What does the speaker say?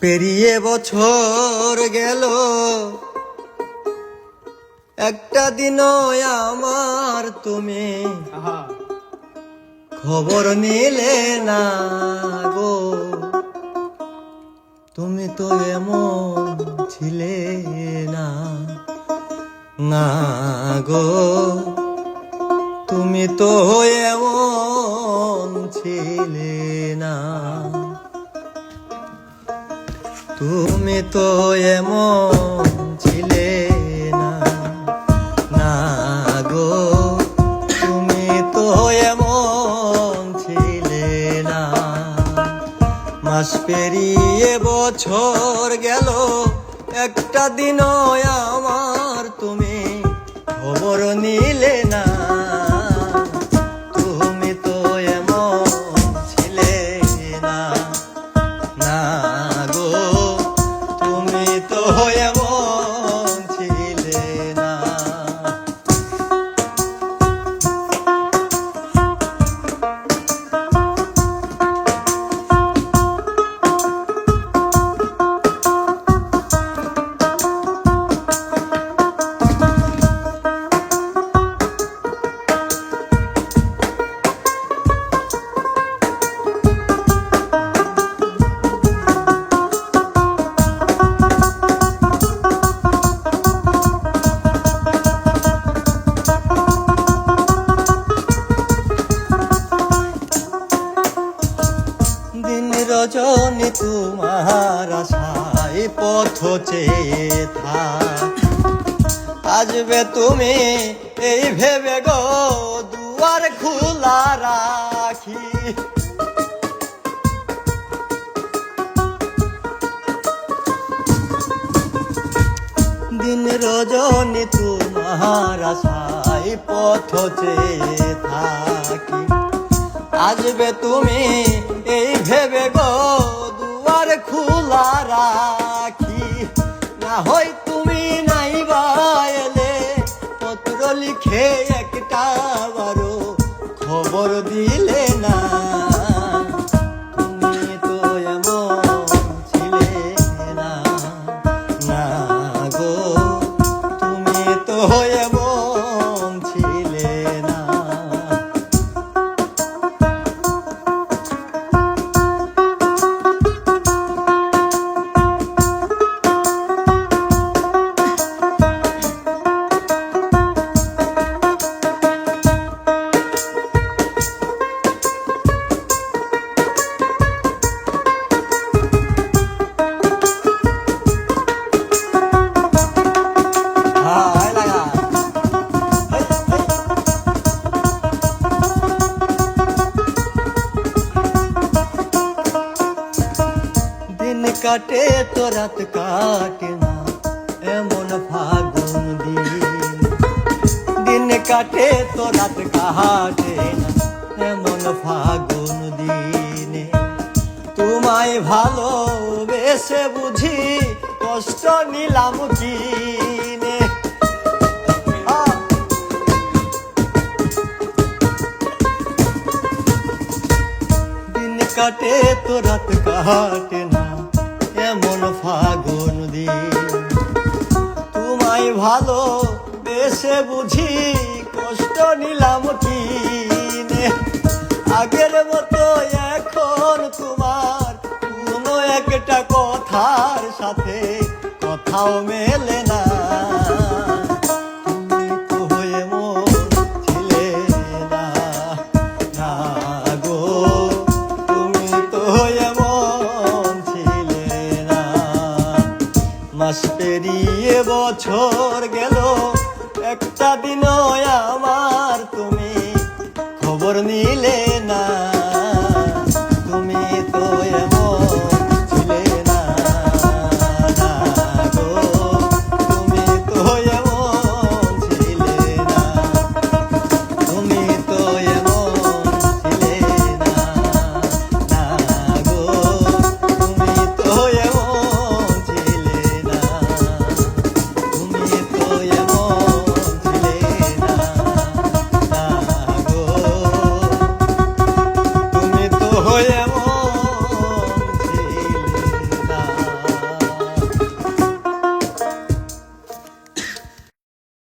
পেরিয়ে বছর গেল। একটা দিন আমার তুমি খবর নিলে না গো। তুমি তো এমন ছিলে না না গো। তুমি তো এমন তুমি তো এমন ছিলে না। না গো, তুমি তো ছিলে না। মাস পেরিয়ে বছর গেল, একটা দিন আমার তুমি খবর নিলে না। তুমি তো এমন ছিলে না। তোমার আশায় পথ চেয়ে থাক। আসবে তুমি এই ভেবে গো, দুয়ার খোলা রাখি। দিন রজনী তোমার আশায় পথ থাকি। আসবে তুমি এই ভেবে গো খবর দিলে না। কাটে তো রাত কাটে না। এমন ফাগুন দিন। দিন কাটে তো রাত কাটে না। এমন ফাগুন দিনে। তোমায় ভালোবেসে বুঝি কষ্ট নিলাম দিন কাটে তো রাত কাটে না। এমন ফাগুন দিন। তোমায় ভালো বেশে বুঝি কষ্ট নিলাম কি আগের মতো এখন তোমার কোনো একটা কথার সাথে কথাও মেলে না। পেরিয়ে বছর গেল একটা দিন আমার তুমি খবর নিলে Oye,